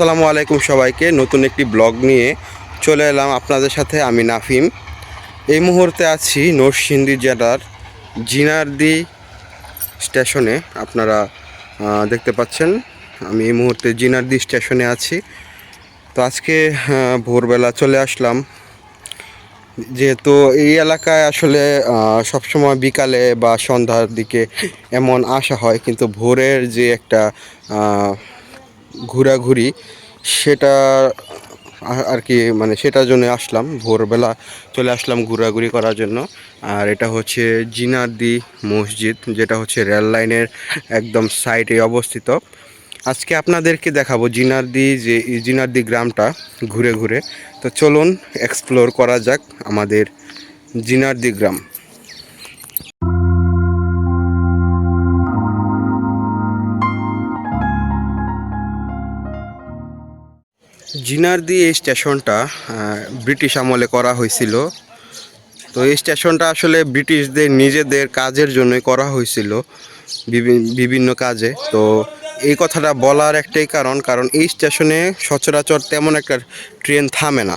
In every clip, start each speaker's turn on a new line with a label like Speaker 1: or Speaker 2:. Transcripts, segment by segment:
Speaker 1: আসসালামু আলাইকুম সবাইকে। নতুন একটি ব্লগ নিয়ে চলে এলাম আপনাদের সাথে, আমি নাফিম। এই মুহূর্তে আছি নরসিংদী জেলার জিনারদি স্টেশনে। আপনারা দেখতে পাচ্ছেন, আমি এই মুহূর্তে জিনারদি স্টেশনে আছি। তো আজকে ভোরবেলা চলে আসলাম। যেহেতু এই এলাকায় আসলে সবসময় বিকালে বা সন্ধ্যার দিকে এমন আসা হয়, কিন্তু ভোরের যে একটা ঘোরাঘুরি, সেটা আর কি মানে সেটার জন্য আসলাম। ভোরবেলা চলে আসলাম ঘোরাঘুরি করার জন্য। আর এটা হচ্ছে জিনাদি মসজিদ, যেটা হচ্ছে রেল লাইনের একদম সাইডে অবস্থিত। আজকে আপনাদেরকে দেখাবো জিনারদি যে জিনারদি গ্রামটা ঘুরে ঘুরে। তো চলুন এক্সপ্লোর করা যাক আমাদের জিনারদি গ্রাম। জিনারদি এই স্টেশনটা ব্রিটিশ আমলে করা হয়েছিল। তো এই স্টেশনটা আসলে ব্রিটিশদের নিজেদের কাজের জন্যই করা হয়েছিল বিভিন্ন কাজে। তো এই কথাটা বলার একটাই কারণ কারণ এই স্টেশনে সচরাচর তেমন একটা ট্রেন থামে না।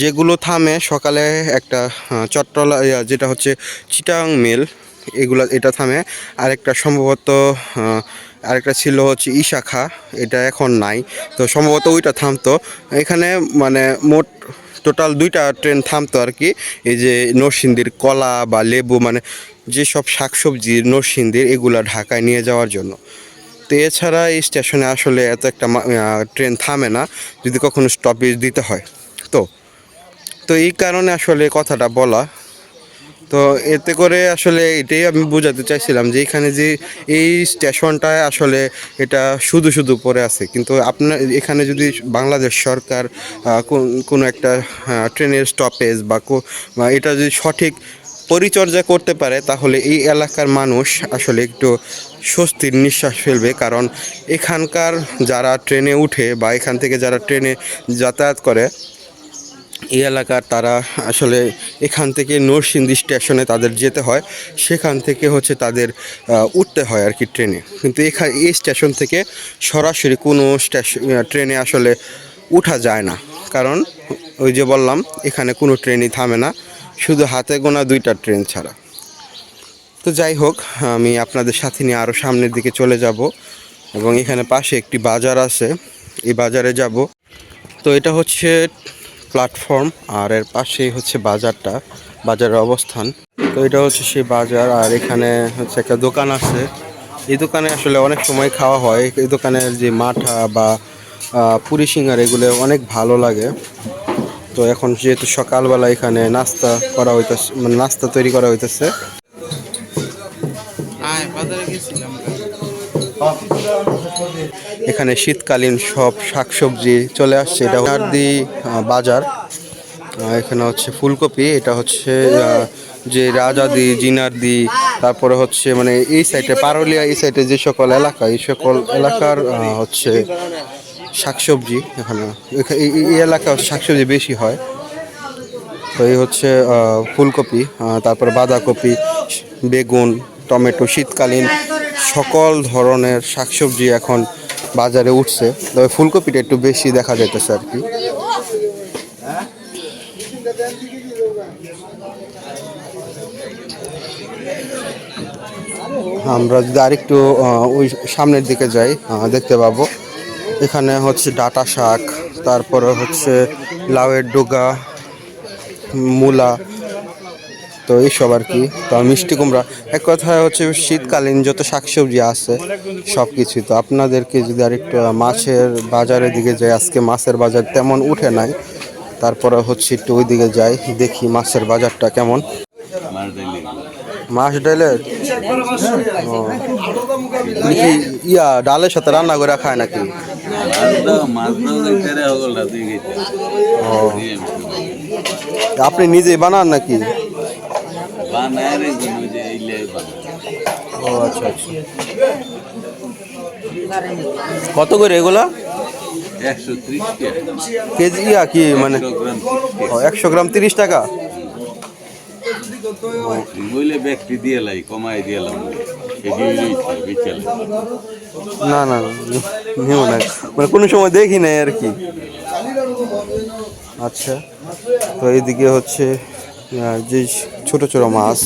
Speaker 1: যেগুলো থামে সকালে একটা চট্টলা যেটা হচ্ছে চিটাং মেল এগুলা এটা থামে। আরেকটা সম্ভবত আহ, আরেকটা ছিল হচ্ছে ইশাখা এটা এখন নাই। তো সম্ভবত ওইটা থামতো। এখানে মানে মোট টোটাল দুইটা ট্রেন থামতো আর কি। এই যে নরসিংদীর কলা বা লেবু মানে যেসব শাকসবজি নরসিংদীর, এগুলা ঢাকায় নিয়ে যাওয়ার জন্য। তো এছাড়া এই স্টেশনে আসলে এত একটা ট্রেন থামে না, যদি কখনো স্টপেজ দিতে হয়। তো তো এই কারণে আসলে কথাটা বলা তো এতে করে আসলে এটাই আমি বোঝাতে চাইছিলাম যে এখানে যে এই স্টেশনটায় আসলে এটা শুধু শুধু পড়ে আছে। কিন্তু আপনার এখানে যদি বাংলাদেশ সরকার কোন- একটা ট্রেনের স্টপেজ বা এটা যদি সঠিক পরিচর্যা করতে পারে, তাহলে এই এলাকার মানুষ আসলে একটু স্বস্তির নিঃশ্বাস ফেলবে। কারণ এখানকার যারা ট্রেনে উঠে বা এখান থেকে যারা ট্রেনে যাতায়াত করে এই এলাকার তারা আসলে এখান থেকে নরসিংদী স্টেশনে তাদের যেতে হয়। সেখান থেকে হচ্ছে তাদের উঠতে হয় আর কি ট্রেনে। কিন্তু এখানে এই স্টেশন থেকে সরাসরি কোনো স্টেশন ট্রেনে আসলে উঠা যায় না। কারণ ওই যে বললাম, এখানে কোনো ট্রেনই থামে না। শুধু হাতে গোনা দুইটা ট্রেন ছাড়া। তো যাই হোক, আমি আপনাদের সাথে নিয়ে আরও সামনের দিকে চলে যাব এবং এখানে পাশে একটি বাজার আছে। এই বাজারে যাব। তো এটা হচ্ছে প্ল্যাটফর্ম আর এর পাশেই হচ্ছে বাজারটা বাজারের অবস্থান। তো এটা হচ্ছে সেই বাজার আর এখানে হচ্ছে একটা দোকান আছে। এই দোকানে আসলে অনেক সময় খাওয়া হয়। এই দোকানের যে মাঠা বা আহ, পুরি সিঙ্গার এগুলো অনেক ভালো লাগে। তো এখন যেহেতু সকালবেলা এখানে নাস্তা করা হইতেছে মানে নাস্তা তৈরি করা হইতেছে। এখানে শীতকালীন সব শাকসবজি চলে আসছে। এটা নার্দি বাজার। এখানে হচ্ছে ফুলকপি, এটা হচ্ছে যে রাজাদি জিনারদি তারপরে হচ্ছে মানে এই সাইডে, পারলিয়া এই সাইডে যে সকল এলাকা, এই সকল এলাকার হচ্ছে শাকসবজি এখানে। এখা- এই এলাকা শাকসবজি বেশি হয়। তো এই হচ্ছে ফুলকপি তারপরে বাঁধাকপি, বেগুন, টমেটো শীতকালীন সকল ধরনের শাকসবজি এখন বাজারে উঠছে। তবে ফুলকপিটা একটু বেশি দেখা যাইতেছে আর কি। আমরা যদি আরেকটু ওই সামনের দিকে যাই দেখতে পাবো। এখানে হচ্ছে ডাটা শাক, তারপরে হচ্ছে লাউয়ের ডোগা, মূলা তো এইসব আর কি। তো মিষ্টি কুমড়া। এক কথায় হচ্ছে শীতকালীন যত শাকসবজি আছে সব কিছুই তো। আপনাদেরকে যদি আরেকটু মাছের বাজারের দিকে যাই, আজকে মাছের বাজার তেমন উঠে নাই। তারপরে হচ্ছে একটু ওই দিকে যাই, দেখি মাছের বাজারটা কেমন। মাছ ডালের ইয়া, ডালের সাথে রান্না করে খায় নাকি? আপনি নিজেই বানান নাকি? ও আচ্ছা আচ্ছা। কত করে এগুলা?
Speaker 2: একশো ত্রিশ
Speaker 1: কেজি ইয়া কি মানে? একশো গ্রাম তিরিশ টাকা?
Speaker 2: ব্যক্তি দিয়ে লাই কমাই বিকেলে
Speaker 1: না না না, নিও না। মানে কোনো সময় দেখি নাই আর কি। আচ্ছা তো এইদিকে হচ্ছে যে ছোট ছোট মাছ।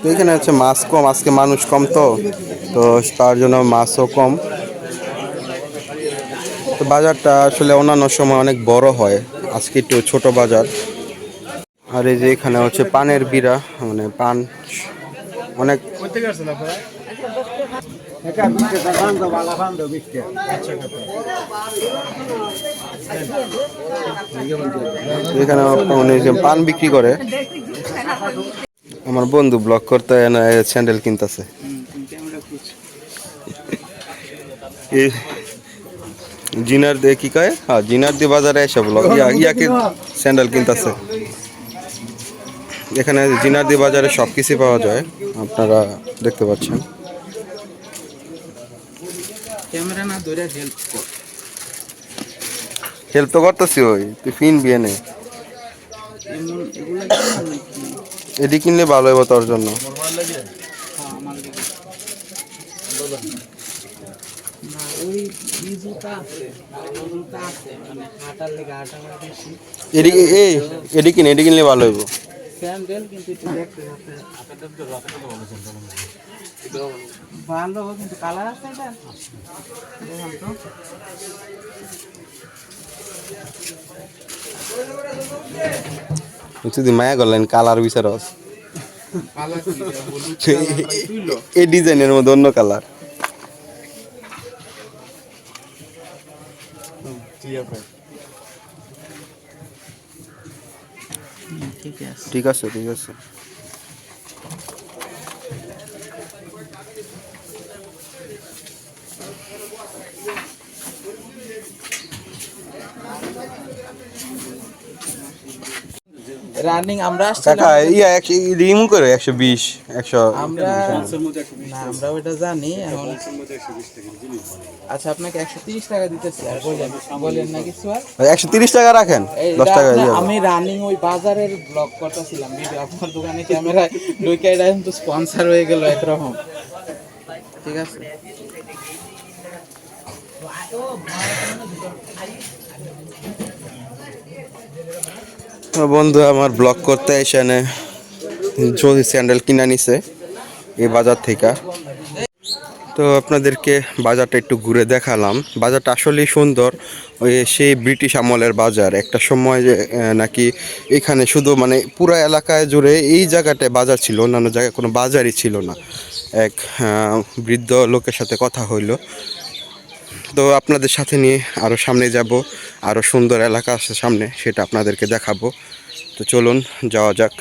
Speaker 1: তো এখানে হচ্ছে মাছ কম, আজকে মানুষ কম তো তো তার জন্য মাছও কম। তো বাজারটা আসলে অন্যান্য সময় অনেক বড় হয়, আজকে একটু ছোট বাজার। আর এই যে এখানে হচ্ছে পানের বিড়া মানে পান, অনেক এখানে পান বিক্রি করে, আমার বন্ধু ব্লক করতে স্যান্ডেল কিনতেছে। জিনার দিয়ে কি কয়? হ্যাঁ জিনার দিয়ে বাজারে এসে ইয়া, ইয়াকে স্যান্ডেল কিনতেছে। এখানে জিনার দিয়ে বাজারে সব কিছু পাওয়া যায়, আপনারা দেখতে পাচ্ছেন।
Speaker 3: ক্যামেরা না ধরে হেল্প কর।
Speaker 1: হেল্প তো করতেছি ওই তুই ফিন বিয়ে নে এটি কিনলে ভালো হবে তোর জন্য। এটি কিনে এটি কিনলে ভালো হইব।
Speaker 3: ভালো কিন্তু কালার আছে এটা। দেখুন তো।
Speaker 1: যদি মায়া করলেন কালার বিচারস
Speaker 3: তুইলো
Speaker 1: এই ডিজাইনের মধ্যে অন্য কালার।
Speaker 3: ঠিক আছে
Speaker 1: ঠিক আছে।
Speaker 3: রানিং আমরা
Speaker 1: কাকা ইয়া একশো রিমু করে একশো বিশ একশো
Speaker 3: আমরা না আমরা ওটা জানি এখন আচ্ছা আপনাকে একশো তিরিশ টাকা দিতেছি আর বলেন বলেন না কিছু আর?
Speaker 1: একশো তিরিশ টাকা রাখেন
Speaker 3: এই
Speaker 1: দশ টাকা
Speaker 3: আপনার- আমি রানিং ওই বাজারের ব্লগ করতেছিলাম ভিডিও আপনার দোকানে ক্যামেরা ঢুকে এটা তো স্পন্সর হয়ে গেল একরকম। ঠিক আছে?
Speaker 1: বন্ধু আমার ব্লগ করতে এসে যদি স্যান্ডেল কিনে নিছে এই বাজার থেকে। তো আপনাদেরকে বাজারটা একটু ঘুরে দেখালাম। বাজারটা আসলেই সুন্দর। ওই সেই ব্রিটিশ আমলের বাজার। একটা সময় নাকি এখানে শুধু মানে পুরো এলাকায় জুড়ে এই জায়গাটায় বাজার ছিল, অন্যান্য জায়গায় কোনো বাজারই ছিল না। এক বৃদ্ধ লোকের সাথে কথা হইল। তো আপনাদের সাথে নিয়ে আরও সামনে যাব। আরও সুন্দর এলাকা আছে সামনে সেটা আপনাদেরকে দেখাবো। তো চলুন যাওয়া যাক।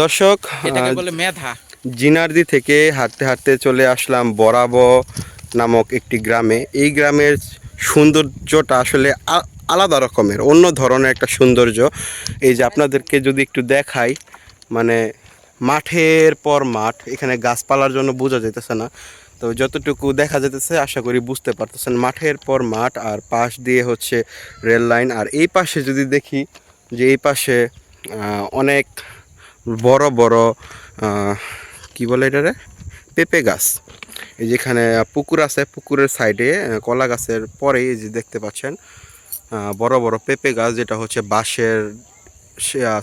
Speaker 1: দর্শক
Speaker 3: মেধা।
Speaker 1: জিনারদি থেকে হাঁটতে হাঁটতে চলে আসলাম বরাব নামক একটি গ্রামে। এই গ্রামের সৌন্দর্যটা আসলে আলাদা রকমের অন্য ধরনের একটা সৌন্দর্য। এই যে আপনাদেরকে যদি একটু দেখাই মানে মাঠের পর মাঠ এখানে গাছপালার জন্য বোঝা যেতেছে না। তো যতটুকু দেখা যেতেছে আশা করি বুঝতে পারতেছেন, মাঠের পর মাঠ আর পাশ দিয়ে হচ্ছে রেল লাইন। আর এই পাশে যদি দেখি যে এই পাশে অনেক বড় বড় কি বলে এটারে পেঁপে গাছ। এই যেখানে পুকুর আছে, পুকুরের সাইডে কলা গাছের পরে এই যে দেখতে পাচ্ছেন বড় বড় পেঁপে গাছ যেটা হচ্ছে বাঁশের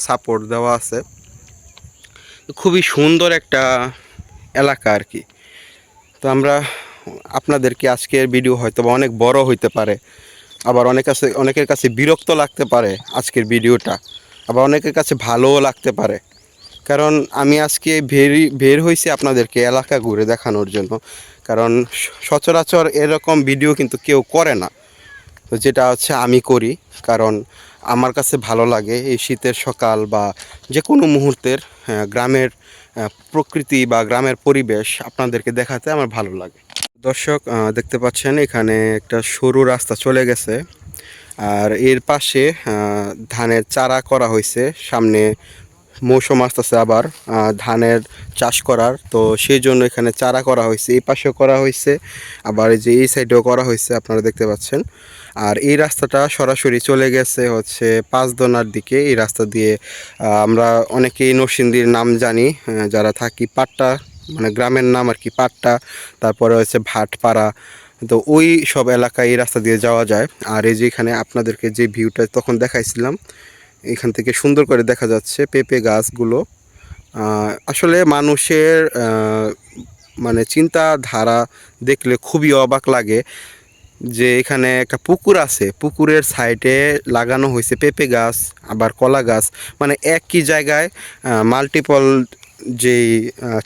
Speaker 1: সাপোর্ট দেওয়া আছে। খুবই সুন্দর একটা এলাকা আর কি। তো আমরা আপনাদেরকে আজকের ভিডিও হয়তো বা অনেক বড় হইতে পারে আবার অনেক কাছে অনেকের কাছে বিরক্ত লাগতে পারে আজকের ভিডিওটা আবার অনেকের কাছে ভালোও লাগতে পারে। কারণ আমি আজকে বেরি বের হয়েছি আপনাদেরকে এলাকা ঘুরে দেখানোর জন্য কারণ সচরাচর এরকম ভিডিও কিন্তু কেউ করে না। তো যেটা হচ্ছে আমি করি কারণ আমার কাছে ভালো লাগে এই শীতের সকাল বা যে কোনো মুহূর্তের গ্রামের আহ, প্রকৃতি বা গ্রামের পরিবেশ আপনাদেরকে দেখাতে আমার ভালো লাগে। দর্শক দেখতে পাচ্ছেন এখানে একটা সরু রাস্তা চলে গেছে। আর এর পাশে ধানের চারা করা হয়েছে। সামনে মৌসুম আসতেছে আবার ধানের চাষ করার। তো সেই জন্য এখানে চারা করা হয়েছে, এই পাশেও করা হয়েছে। আবার এই যে এই সাইডেও করা হয়েছে, আপনারা দেখতে পাচ্ছেন। আর এই রাস্তাটা সরাসরি চলে গেছে হচ্ছে পাঁচদোনার দিকে। এই রাস্তা দিয়ে আমরা অনেকেই নরসিংদীর নাম জানি যারা থাকি পাট্টা মানে গ্রামের নাম আর কি পাট্টা, তারপরে হচ্ছে ভাটপাড়া। তো ওই সব এলাকায় এই রাস্তা দিয়ে যাওয়া যায়। আর এই যে এখানে আপনাদেরকে যে ভিউটা তখন দেখাইছিলাম, এখান থেকে সুন্দর করে দেখা যাচ্ছে পেঁপে গাছগুলো। আসলে মানুষের মানে চিন্তাধারা দেখলে খুবই অবাক লাগে। যে এখানে একটা পুকুর আছে, পুকুরের সাইডে লাগানো হয়েছে পেঁপে গাছ, আবার কলা গাছ। মানে একই জায়গায় মাল্টিপল যেই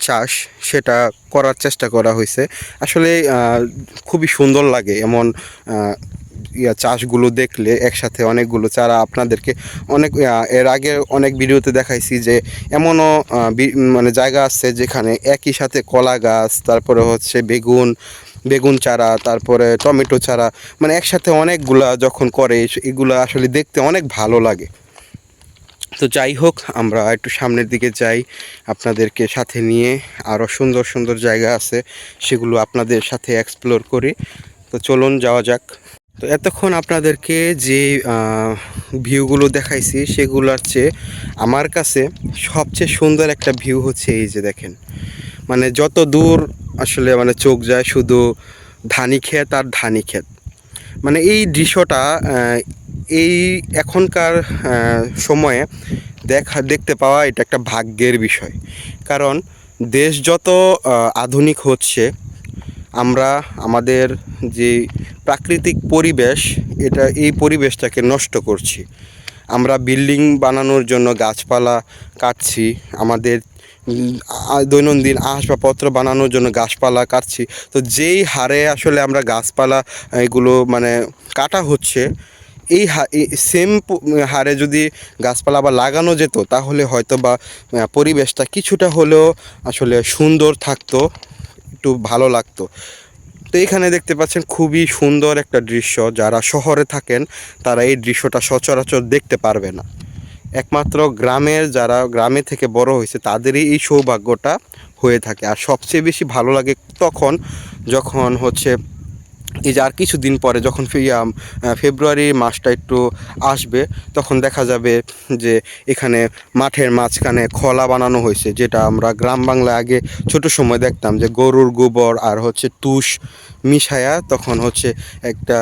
Speaker 1: চাষ সেটা করার চেষ্টা করা হয়েছে। আসলে খুবই সুন্দর লাগে এমন ইয়া চাষগুলো দেখলে একসাথে অনেকগুলো চারা আপনাদেরকে অনেক এর আগে অনেক ভিডিওতে দেখাইছি যে এমনও মানে জায়গা আছে যেখানে একই সাথে কলা গাছ, তারপরে হচ্ছে বেগুন বেগুন চারা, তারপরে টমেটো চারা মানে একসাথে অনেকগুলা যখন করে এগুলো আসলে দেখতে অনেক ভালো লাগে। তো যাই হোক, আমরা একটু সামনের দিকে যাই, আপনাদেরকে সাথে নিয়ে আরও সুন্দর সুন্দর জায়গা আছে, সেগুলো আপনাদের সাথে এক্সপ্লোর করি। তো চলুন যাওয়া যাক। তো এতক্ষণ আপনাদেরকে যে ভিউগুলো দেখাইছি, সেগুলোর চেয়ে আমার কাছে সবচেয়ে সুন্দর একটা ভিউ হচ্ছে এই যে দেখেন। মানে যত দূর আসলে মানে চোখ যায়, শুধু ধানি ক্ষেত আর ধানি ক্ষেত। মানে এই দৃশ্যটা এই এখনকার সময়ে দেখা, দেখতে পাওয়া এটা একটা ভাগ্যের বিষয়। কারণ দেশ যত আধুনিক হচ্ছে, আমরা, আমাদের যে প্রাকৃতিক পরিবেশ, এটা, এই পরিবেশটাকে নষ্ট করছি। আমরা বিল্ডিং বানানোর জন্য গাছপালা কাটছি, আমাদের দৈনন্দিন আসবাবপত্র বানানোর জন্য গাছপালা কাটছি। তো যেই হারে আসলে আমরা গাছপালা এগুলো মানে কাটা হচ্ছে, এই সেম হারে যদি গাছপালা আবার লাগানো যেত, তাহলে হয়তো বা পরিবেশটা কিছুটা হলেও আসলে সুন্দর থাকতো, একটু ভালো লাগতো। তো এখানে দেখতে পাচ্ছেন খুবই সুন্দর একটা দৃশ্য, যারা শহরে থাকেন, তারা এই দৃশ্যটা সচরাচর দেখতে পারবে না। একমাত্র গ্রামের যারা গ্রামে থেকে বড় হয়েছে, তাদেরই এই সৌভাগ্যটা হয়ে থাকে। আর সবচেয়ে বেশি ভালো লাগে তখন যখন হচ্ছে এই যে আর কিছুদিন পরে যখন ফেব্রুয়ারি মাসটা একটু আসবে, তখন দেখা যাবে যে এখানে মাঠের মাঝখানে খলা বানানো হয়েছে, যেটা আমরা গ্রাম বাংলায় আগে ছোট সময় দেখতাম যে গরুর গোবর আর হচ্ছে তুষ মিশায়া তখন হচ্ছে একটা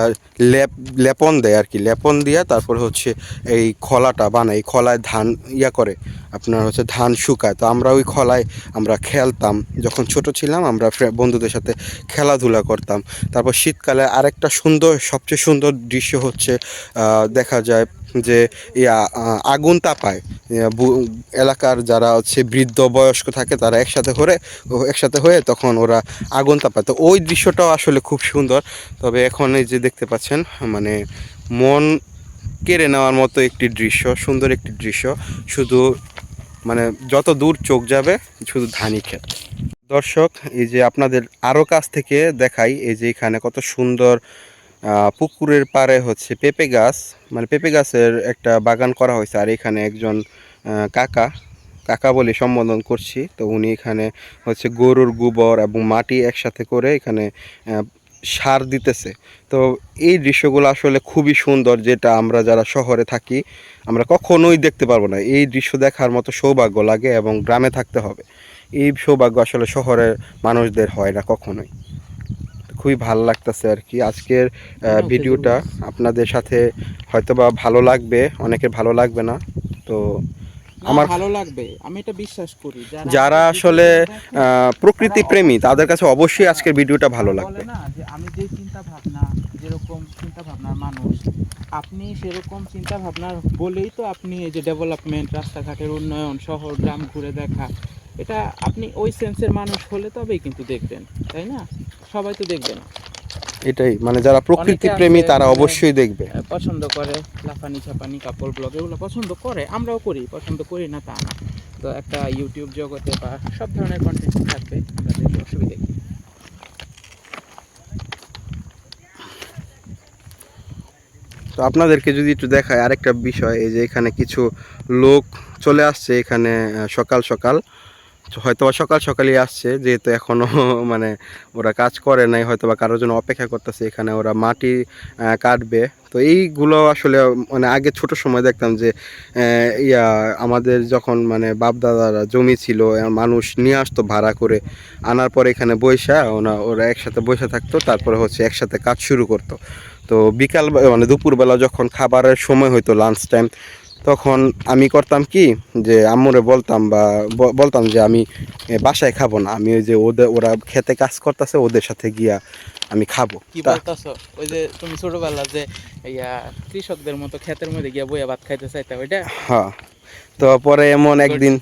Speaker 1: লেপ, লেপন দেয় আর কি। লেপন দিয়া তারপর হচ্ছে এই খলাটা বানায়। খলায় ধান ইয়া করে, আপনার হচ্ছে ধান শুকায়। তো আমরা ওই খলায় আমরা খেলতাম। যখন ছোট ছিলাম, আমরা বন্ধুদের সাথে খেলাধুলা করতাম। তারপর শীতকালে আরেকটা সুন্দর, সবচেয়ে সুন্দর দৃশ্য হচ্ছে দেখা যায় যে আগুন তাপায় এলাকার যারা হচ্ছে বৃদ্ধ বয়স্ক থাকে, তারা একসাথে করে একসাথে হয়ে তখন ওরা আগুন তাপায় তো ওই দৃশ্যটাও আসলে খুব সুন্দর। তবে এখন এই যে দেখতে পাচ্ছেন মানে মন কেড়ে নেওয়ার মতো একটি দৃশ্য, সুন্দর একটি দৃশ্য। শুধু মানে যত দূর চোখ যাবে, শুধু ধানই ক্ষেত দর্শক, এই যে আপনাদের আরও কাছ থেকে দেখাই, এই যে এখানে কত সুন্দর পুকুরের পাড়ে হচ্ছে পেঁপে গাছ। মানে পেঁপে গাছের একটা বাগান করা হয়েছে, আর এখানে একজন কাকা কাকা বলে সম্বোধন করছি। তো উনি এখানে হচ্ছে গরুর গোবর এবং মাটি একসাথে করে এখানে সার দিতেছে। তো এই দৃশ্যগুলো আসলে খুবই সুন্দর, যেটা আমরা যারা শহরে থাকি, আমরা কখনোই দেখতে পারব না। এই দৃশ্য দেখার মতো সৌভাগ্য লাগে এবং গ্রামে থাকতে হবে। এই সৌভাগ্য আসলে শহরের মানুষদের হয় না কখনোই। খুবই ভালো লাগতেছে আর কি আজকের ভিডিওটা আপনাদের সাথে হয়তোবা ভালো লাগবে অনেকের ভালো লাগবে না। তো
Speaker 3: আমার ভালো লাগবে। আমি এটা বিশ্বাস করি।
Speaker 1: যারা আসলে প্রকৃতি প্রেমী তাদের কাছে অবশ্যই আজকের ভিডিওটা ভালো লাগবে।
Speaker 3: না যে আমি যে চিন্তা ভাবনা যেরকম চিন্তা ভাবনার মানুষ আপনি সেরকম চিন্তা ভাবনার বলেই তো আপনি এই যে ডেভেলপমেন্ট রাস্তাঘাটের উন্নয়ন শহর গ্রাম ঘুরে দেখা এটা আপনি ওই সেন্সের মানুষ হলে তবেই কিন্তু দেখবেন তাই না? সবাই তো দেখবে না।
Speaker 1: এটাই মানে যারা প্রকৃতি প্রেমী তারা
Speaker 3: মানে-
Speaker 1: অবশ্যই দেখবে।
Speaker 3: পছন্দ করে লাফানি ছাপানি কাপড় ব্লগ এগুলো পছন্দ করে আমরাও করি পছন্দ করি না তা না। তো একটা ইউটিউব জগতে বা সব ধরনের কন্টেন্ট থাকবে আমরা দেখি অসুবিধা কি?
Speaker 1: তো আপনাদেরকে যদি একটু দেখায় আরেকটা বিষয় এই যে এখানে কিছু লোক চলে আসছে এখানে সকাল সকাল। হয়তো সকাল সকালই আসছে, যেহেতু এখনও মানে ওরা কাজ করে নাই হয়তো বা কারোর জন্য অপেক্ষা করতেছে, এখানে ওরা মাটি কাটবে। তো এইগুলো আসলে মানে আগে ছোট সময় দেখতাম যে ইয়া, আমাদের যখন মানে বাপ দাদারা জমি ছিল মানুষ নিয়ে আসতো ভাড়া করে, আনার পরে এখানে বৈশা ওনা, ওরা একসাথে বসে থাকতো, তারপরে হচ্ছে একসাথে কাজ শুরু করতো। তো বিকাল মানে দুপুরবেলা যখন খাবারের সময় হইতো লাঞ্চ টাইম তখন আমি করতাম কি যে আম্মুরে বলতাম বা বলতাম যে আমি বাসায় খাব না। আমি ওই যে ওদের ওরা খেতে কাজ করতেছে ওদের সাথে গিয়া আমি খাব।
Speaker 3: কি বলতাছো? ওই যে তুমি ছোটবেলা যে ইয়া কৃষকদের মতো ক্ষেতের মধ্যে গিয়া বইয়া ভাত খাইতে চাইতা ওইটা?
Speaker 1: হ্যাঁ তো পরে এমন একদিন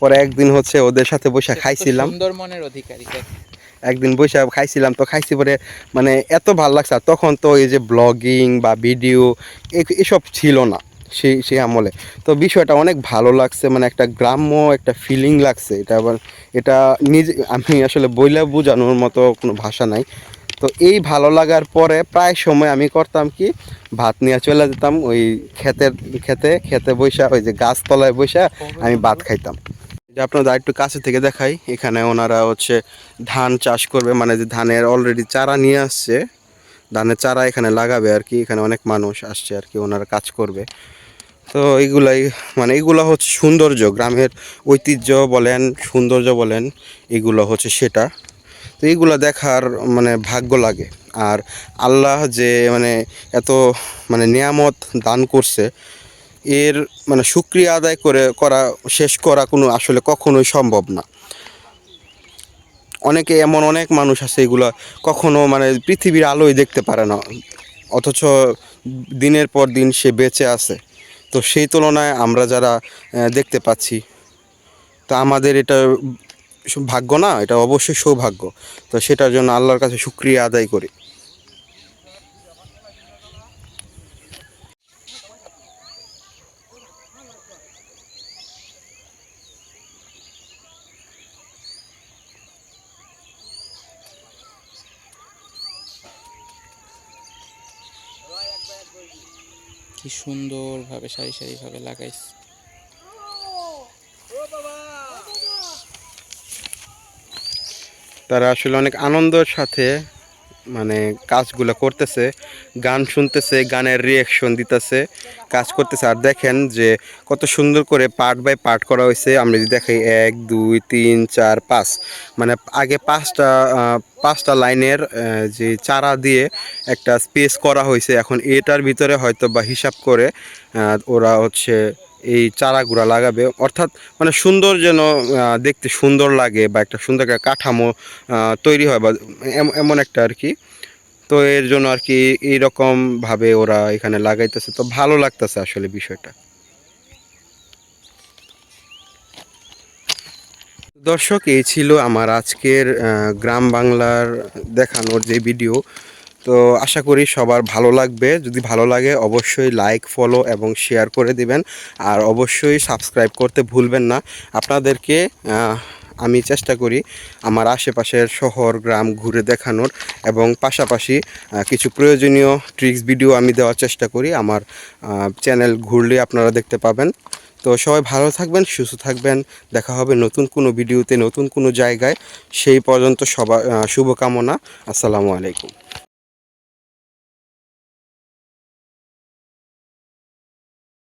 Speaker 1: পরে একদিন হচ্ছে ওদের সাথে বসে খাইছিলাম।
Speaker 3: সুন্দর মনের অধিকারী
Speaker 1: একদিন বসে খাইছিলাম তো খাইছি পরে মানে এত ভালো লাগছে। তখন তো এই যে ব্লগিং বা ভিডিও এসব ছিল না। সেই সেই আমলে। তো বিষয়টা অনেক ভালো লাগছে মানে একটা গ্রাম্য একটা ফিলিং লাগছে। এটা আবার, এটা নিজে, আমি আসলে বইলা বোঝানোর মতো কোনো ভাষা নাই। তো এই ভালো লাগার পরে প্রায় সময় আমি করতাম কি, ভাত নিয়ে চলে যেতাম ওই ক্ষেতের খেতে খেতে বৈশা, ওই যে গাছতলায় বৈশা আমি ভাত খাইতাম। যে আপনাদের একটু কাছে থেকে দেখাই, এখানে ওনারা হচ্ছে ধান চাষ করবে মানে যে ধানের অলরেডি চারা নিয়ে আসছে, ধানের চারা এখানে লাগাবে আর কি, এখানে অনেক মানুষ আসছে আর কি, ওনারা কাজ করবে। তো এইগুলাই মানে এগুলো হচ্ছে সৌন্দর্য, গ্রামের ঐতিহ্য বলেন, সৌন্দর্য বলেন এগুলো হচ্ছে সেটা। তো এইগুলো দেখার মানে ভাগ্য লাগে। আর আল্লাহ যে মানে এত মানে নিয়ামত দান করছে, এর মানে সুক্রিয়া আদায় করে, করা, শেষ করা কোনো, আসলে কখনোই সম্ভব না। অনেকে এমন অনেক মানুষ আছে এগুলা কখনো মানে পৃথিবীর আলোই দেখতে পারে না। অথচ দিনের পর দিন সে বেঁচে আছে। তো সেই তুলনায় আমরা যারা দেখতে পাচ্ছি, তা আমাদের এটা ভাগ্য না, এটা অবশ্যই সৌভাগ্য। তো সেটার জন্য আল্লাহর কাছে শুক্রিয়া আদায় করি।
Speaker 3: কি সুন্দর ভাবে সারি সারি ভাবে লাগাইস
Speaker 1: তারা আসলে অনেক আনন্দের সাথে মানে কাজগুলো করতেছে, গান শুনতেছে, গানের রিয়াকশন দিতেছে। কাজ করতেছে। আর দেখেন যে কত সুন্দর করে পার্ট বাই পার্ট করা হয়েছে। আমরা যদি দেখাই, এক, দুই, তিন, চার, পাঁচ। মানে আগে পাঁচটা পাঁচটা লাইনের যে চারা দিয়ে একটা স্পেস করা হয়েছে। এখন এটার ভিতরে হয়তো বা হিসাব করে ওরা হচ্ছে এই চারাগুলা লাগাবে। অর্থাৎ মানে সুন্দর যেন দেখতে সুন্দর লাগে বা একটা সুন্দর একটা কাঠামো তৈরি হয় বা এম- এমন একটা আর কি। তো এর জন্য আর কি এইরকম ভাবে ওরা এখানে লাগাইতেছে। তো ভালো লাগতেছে আসলে বিষয়টা। দর্শক, এই ছিল আমার আজকের গ্রাম বাংলার দেখানোর যে ভিডিও। তো আশা করি সবার ভালো লাগবে। যদি ভালো লাগে, অবশ্যই লাইক ফলো এবং শেয়ার করে দিবেন। আর অবশ্যই সাবস্ক্রাইব করতে ভুলবেন না। আপনাদেরকে আমি চেষ্টা করি আমার আশেপাশের শহর, গ্রাম ঘুরে দেখানোর এবং পাশাপাশি কিছু প্রয়োজনীয় ট্রিক্স ভিডিও আমি দেওয়ার চেষ্টা করি আমার চ্যানেল ঘুরলে আপনারা দেখতে পাবেন। তো সবাই ভালো থাকবেন, সুস্থ থাকবেন। দেখা হবে নতুন কোনো ভিডিওতে নতুন কোনো জায়গায়। সেই পর্যন্ত সবার শুভকামনা। আসসালামু আলাইকুম।